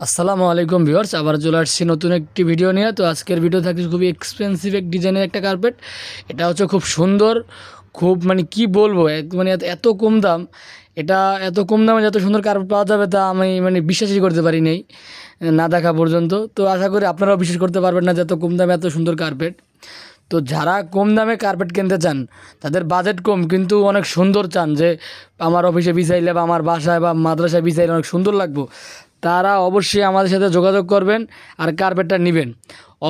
আসসালামু আলাইকুম ভিউয়ার্স, আবার চলে আসছি নতুন একটি ভিডিও নিয়ে। তো আজকের ভিডিও থাকছে খুবই এক্সপেন্সিভ এক ডিজাইনের একটা কার্পেট এটা হচ্ছে খুব সুন্দর, খুব মানে কি বলব মানে এত কম দাম। এটা এত কম দামে যত সুন্দর কার্পেট পাওয়া যাবে তা আমি মানে বিশ্বাসই করতে পারি নাই, না দেখা পর্যন্ত। তো আশা করি আপনারাও বিশ্বাস করতে পারবেন না যে এত কম দামে এত সুন্দর কার্পেট তো যারা কম দামে কার্পেট কিনতে চান, তাদের বাজেট কম, কিন্তু অনেক সুন্দর চান যে আমার অফিসে বিছাইলে বা আমার বাসায় বা মাদ্রাসায় বিছাইলে অনেক সুন্দর লাগবো। তারা অবশ্যই আমাদের সাথে যোগাযোগ করবেন আর কার্পেটটা নেবেন।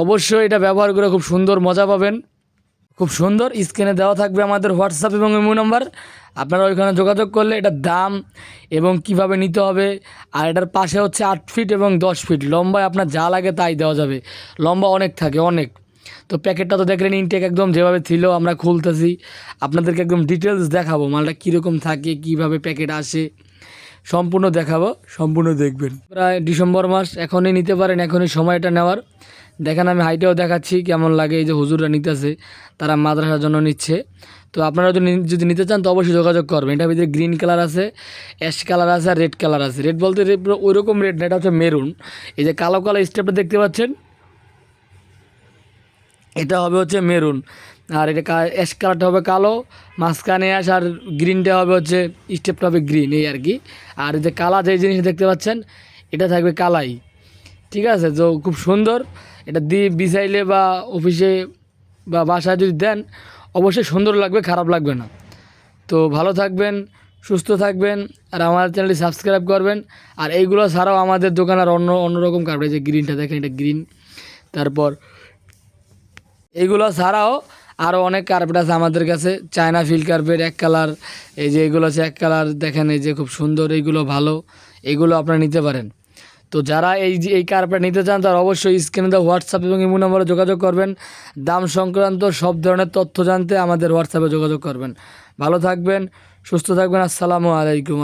অবশ্যই এটা ব্যবহার করে খুব সুন্দর মজা পাবেন। খুব সুন্দর স্ক্রিনে দেওয়া থাকবে আমাদের হোয়াটসঅ্যাপ এবং ইমো নাম্বার আপনারা ওইখানে যোগাযোগ করলে এটার দাম এবং কীভাবে নিতে হবে, আর এটার পাশে হচ্ছে আট ফিট এবং দশ ফিট লম্বায় আপনার যা লাগে তাই দেওয়া যাবে। লম্বা অনেক থাকে, অনেক। তো প্যাকেটটা তো দেখলেন ইনটেক একদম যেভাবে ছিল, আমরা খুলতেছি। আপনাদেরকে একদম ডিটেলস দেখাবো, মালটা কীরকম থাকে, কীভাবে প্যাকেট আসে। সম্পূর্ণ দেখাবো, সম্পূর্ণ দেখবেন। প্রায় ডিসেম্বর মাস, এখনই নিতে পারেন, এখনই সময়টা নেওয়ার। দেখেন আমি হাইটেও দেখাচ্ছি, কেমন লাগে এই যে হুজুররা নিতেছে, তারা মাদ্রাসার জন্য নিচ্ছে। তো আপনারা যদি যদি নিতে চান, তো অবশ্যই যোগাযোগ করবেন। এটার ভিতরে গ্রিন কালার আছে অ্যাশ কালার আছে, আর রেড কালার আছে। রেড বলতে ওই রকম রেড না এটা হচ্ছে মেরুন এই যে কালো কালো স্টেপটা দেখতে পাচ্ছেন? এটা হবে হচ্ছে মেরুন। আর এটা অ্যাশ কালারটা হবে কালো, মাঝখানে অ্যাশ আর গ্রিনটা হবে হচ্ছে স্টেপটা হবে গ্রিন এই আর কি। আর যে কালা যে জিনিস দেখতে পাচ্ছেন, এটা থাকবে কালাই। ঠিক আছে? তো খুব সুন্দর। এটা দিয়ে বিছাইলে বা অফিসে বা বাসায় যদি দেন, অবশ্যই সুন্দর লাগবে, খারাপ লাগবে না। তো ভালো থাকবেন, সুস্থ থাকবেন, আর আমার চ্যানেলটি সাবস্ক্রাইব করবেন। আর এইগুলো ছাড়াও আমাদের দোকান আর অন্য, অন্যরকম কাপড় যে গ্রিনটা দেখেন, এটা গ্রিন তারপর এইগুলো ছাড়াও আরও অনেক কার্পেট আছে আমাদের কাছে। চায়না ফিল কার্পেট এক কালার এই যে এগুলো আছে এক কালার দেখেন এই যে খুব সুন্দর এইগুলো ভালো, এগুলো আপনারা নিতে পারেন। তো যারা এই যে, এই কার্পেট নিতে চান, তারা অবশ্যই স্ক্রিনে দেওয়া হোয়াটসঅ্যাপ এবং ইমো নম্বরে যোগাযোগ করবেন। দাম সংক্রান্ত সব ধরনের তথ্য জানতে আমাদের হোয়াটসঅ্যাপে যোগাযোগ করবেন। ভালো থাকবেন, সুস্থ থাকবেন, আসসালামু আলাইকুম